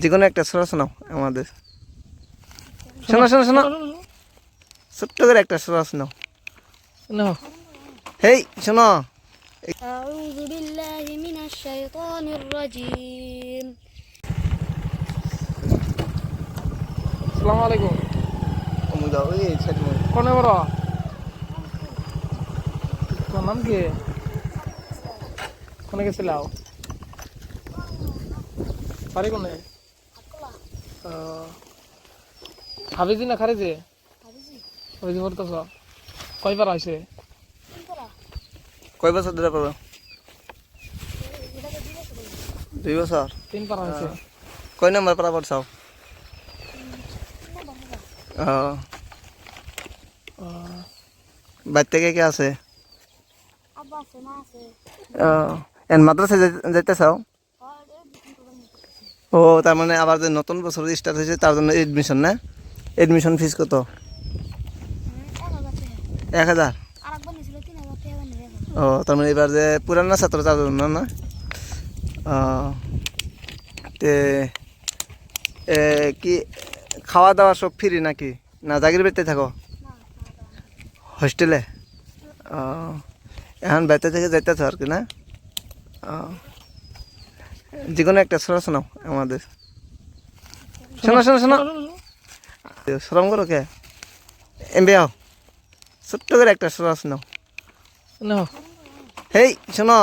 যে কোনো একটা সুরা শোনাও আমাদের শোনো শোনো শোনো ছোট্ট করে একটা সুরা শোনাও না হেই শোনো أعوذ بالله من الشيطان الرجيم আসসালামু আলাইকুম কোনে বড় তোমার নাম কি কোনে গেছিলাও বাড়ি কোনে হাফেজি না খারেজি হাফেজি পড়তেছ কয় পারা হয়েছে কয় বছর ধরে পড়ো দুই বছর তিন পারা হয়েছে কয় নম্বর পারা পড়ছাও বাড়িতে কে কে আছে? মাদ্রাসায় যেতে চাও? ও, তার মানে আবার যে নতুন বছর স্টার্ট হয়েছে, তার জন্য এডমিশন না? এডমিশন ফিস কত? এক হাজার? ও, তার মানে এবার যে পুরানা ছাত্র তার জন্য না? তে কি খাওয়া দাওয়া সব ফ্রি নাকি? না, জাগির বেড়তে থাকো? হোস্টেলে এখন বেড়তে থেকে যাইতেছ আর কি না? যে কোনো একটা শোনা শোনাও আমাদের। শোনো শোনো শোনো। শ্রম করো কে এমবি আও ছোট্ট করে একটা শোনা শোনাও না হেই শোনো।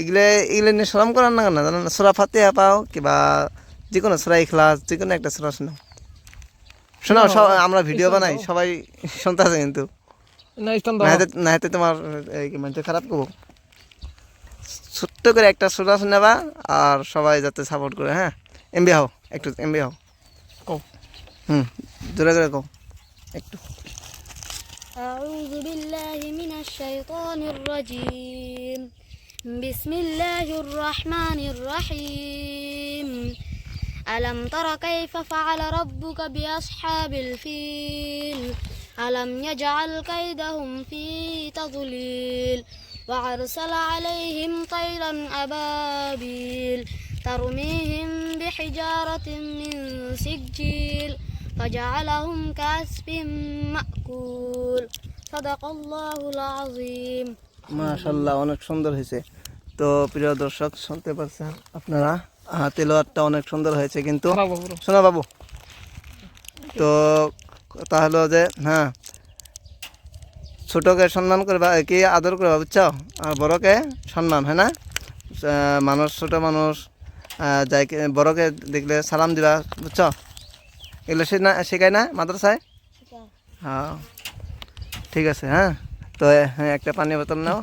এগুলো এগুলো নিয়ে শ্রম করার না কেন? জানো না সোরা ফাতে পাও কিবা যে কোনো সোরা ইখলাস যে কোনো একটা সোরা শোনাও শোনাও সব আমরা ভিডিও বানাই সবাই শুনতে আছে কিন্তু। না হাতে তোমার মানে খারাপ করব ছোট্ট করে একটা সোরা শোনাবা আর সবাই যাতে সাপোর্ট করে হ্যাঁ এমবি হও একটু এমবি হও কও। হুম জোরে করে কও একটু أعوذ بالله من الشيطان الرجيم بسم الله الرحمن الرحيم ألم تر كيف فعل ربك بأصحاب الفيل ألم يجعل كيدهم في تضليل وأرسل عليهم طيرا أبابيل ترميهم بحجارة من سجيل فجعلهم كعصف مأكول صدق الله العظيم মাশাল্লাহ অনেক সুন্দর হয়েছে তো প্রিয় দর্শক শুনতে পারছেন আপনারা আহ, তেলোয়ারটা অনেক সুন্দর হয়েছে কিন্তু খারাপ বাবু শোনো বাবু তো কথা হলো যে হ্যাঁ ছোটকে সম্মান করবা কি আদর করবা বুঝছ? আর বড়কে সম্মান হ্যাঁ না? মানুষ ছোট মানুষ যাই যাইকে বড়কে দেখলে সালাম দিবা বুঝছ? এগুলো সে না শেখায় না মাদ্রাসায়? হ্যাঁ। ঠিক আছে হ্যাঁ? তো হ্যাঁ একটা পানি বোতল নাও।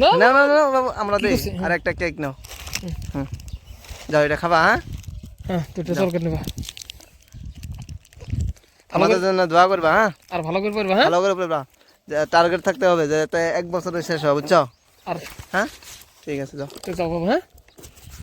না না না না বাবু আমরা দিই। আর একটা কেক নাও। হুম। যাও এটা খাবা হ্যাঁ? হ্যাঁ দুটো সরকার নেবা। আমাদের জন্য দোয়া করবা হ্যাঁ? আর ভালো করে পারবা হ্যাঁ? ভালো করে পড়বা। টার্গেট থাকতে হবে যাতে এক বছরে শেষ হবে বুঝছ? আর হ্যাঁ? ঠিক আছে যাও। যাও বাবু হ্যাঁ?